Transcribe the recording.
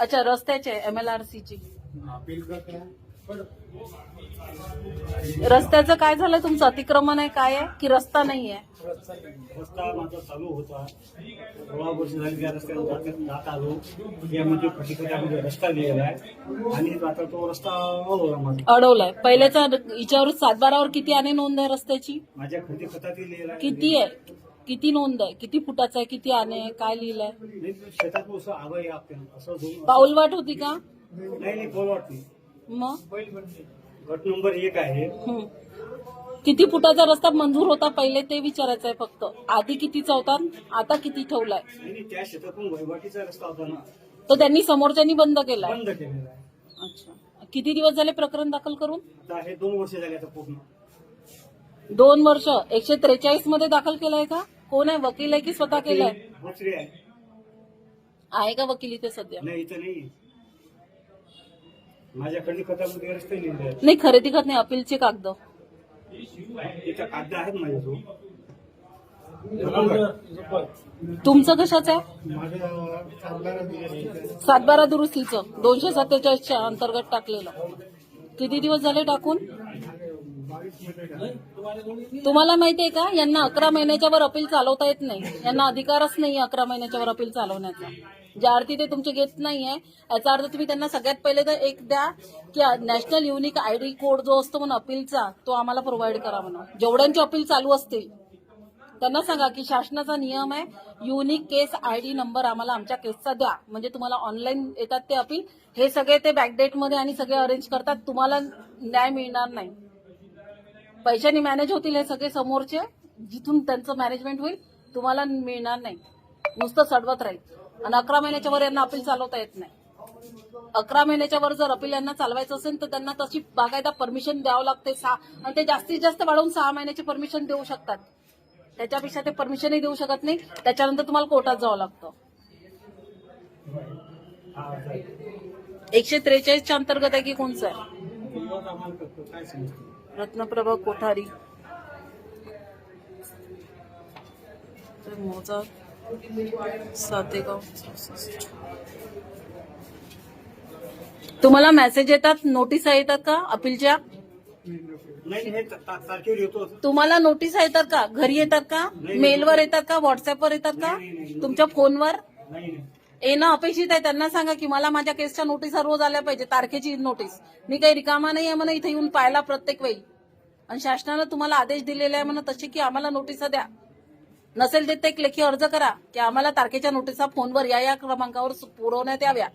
अच्छा रस्त्याचे M L R ची. अपील करते पर रस्त्याचं काय झालं तुमचं? अतिक्रमण आहे काय आहे? की रस्ता नाही आहे? रस्ता माझा चालू होता. सोळा वर्ष झाली त्या रस्त्यावर जात जात आलो. यामध्ये फटिकऱ्यामध्ये रस्ता लिहिलेला आहे. आणि आता तो रस्ता अडवला माझा. अडवलाय. पहिल्याचा हिच्यावर सातबारावर किती आणे नोंद आहे रस्त्याची? माझ्या लिहिला आहे. किती आहे? किती नोंद आहे? किती फुटाचा आहे? किती आणे आहे? काय लिहिलंय? शेतात असं आहे आपल्याला असं दोन पाऊलवाट होती का? नाही नाही बोल वाटते मग? गट नंबर एक आहे. हं. किती फुटाचा रस्ता मंजूर होता? पहिले ते विचारायचं आहे फक्त. आधी कितीचा होता आता किती ठेवलाय? नाही नाही, त्या शेतातून वहिवाटीचा रस्ता होता ना. तो त्यांनी समोरच्यांनी बंद केलाय? बंद केलेला आहे. अच्छा. किती दिवस झाले प्रकरण दाखल करून? आता हे दोन वर्ष झाले आता पूर्ण. दोन वर्ष. एकशे त्रेचाळीसमध्ये दाखल केलंय का? कोण आहे? वकील आहे की स्वतः केलंय? आहे. आहे का वकील इथे सध्या? नाही इथं नाही. माझ्या खरेदी खतामध्ये लिहिले नाही खरेदी करत नाही अपीलचे कागद. इथं कागद आहेत माझ्याजवळ. तुमचं कशाचं आहे? सातबारा दुरुस्तीचं. दोनशे सत्तेचाळीसच्या अंतर्गत टाकलेलं. किती दिवस झाले टाकून? तुम्हाला माहितीये का? यांना अकरा महिन्याच्या वर अपील चालवता येत नाही. यांना अधिकारच नाही अकरा महिन्याच्या वर अपील चालवण्याचा. ज्या अर्थी ते तुमचे घेत नाहीये याचा अर्थ तुम्ही त्यांना सगळ्यात पहिले तर एक द्या की नॅशनल युनिक आयडी कोड जो असतो म्हणून अपीलचा तो आम्हाला प्रोव्हाइड करा म्हणून. जेवढ्यांचे अपील चालू असतील त्यांना सांगा की शासनाचा नियम आहे युनिक केस आयडी नंबर आम्हाला आमच्या केसचा द्या. म्हणजे तुम्हाला ऑनलाईन येतात ते अपील हे सगळे ते बॅकडेटमध्ये आणि सगळे अरेंज करतात तुम्हाला न्याय मिळणार नाही. पैशाने मॅनेज होतील हे सगळे समोरचे. जिथून त्यांचं मॅनेजमेंट होईल तुम्हाला मिळणार नाही. नुसतं सडवत राहील. आणि अकरा महिन्याच्या वर यांना अपील चालवता येत नाही. अकरा महिन्याच्या वर जर अपील यांना चालवायचं असेल तर त्यांना तशी बागायदा परमिशन द्यावं लागते सहा. आणि ते जास्तीत जास्त वाढवून सहा महिन्याची परमिशन देऊ शकतात. त्याच्यापेक्षा ते परमिशनही देऊ शकत नाही. त्याच्यानंतर तुम्हाला कोर्टात जावं लागतं. एकशे त्रेचाळीसच्या अंतर्गत आहे की कोणचं आहे? रत्नप्रभा कोठारी. मोजा सातेगाव तुम्हाला मेसेज येतात? नोटीस येतात का? अपीलच्या? हे तुम्हाला नोटीस येतात का? घरी येतात का? मेलवर येतात का? व्हॉट्सअपवर येतात का? तुमच्या फोनवर येणं अपेक्षित आहे. त्यांना सांगा की मला माझ्या केसच्या नोटीसा रोज आल्या पाहिजे तारखेची नोटीस. मी काही रिकामा नाही आहे म्हणा इथे येऊन पाहायला प्रत्येक वेळी. आणि शासनानं तुम्हाला आदेश दिलेले आहे म्हणा तसे की आम्हाला नोटिसा द्या. नसेल देत एक लेखी अर्ज करा की आम्हाला तारखेच्या नोटिसा फोनवर या या क्रमांकावर पुरवण्यात याव्या.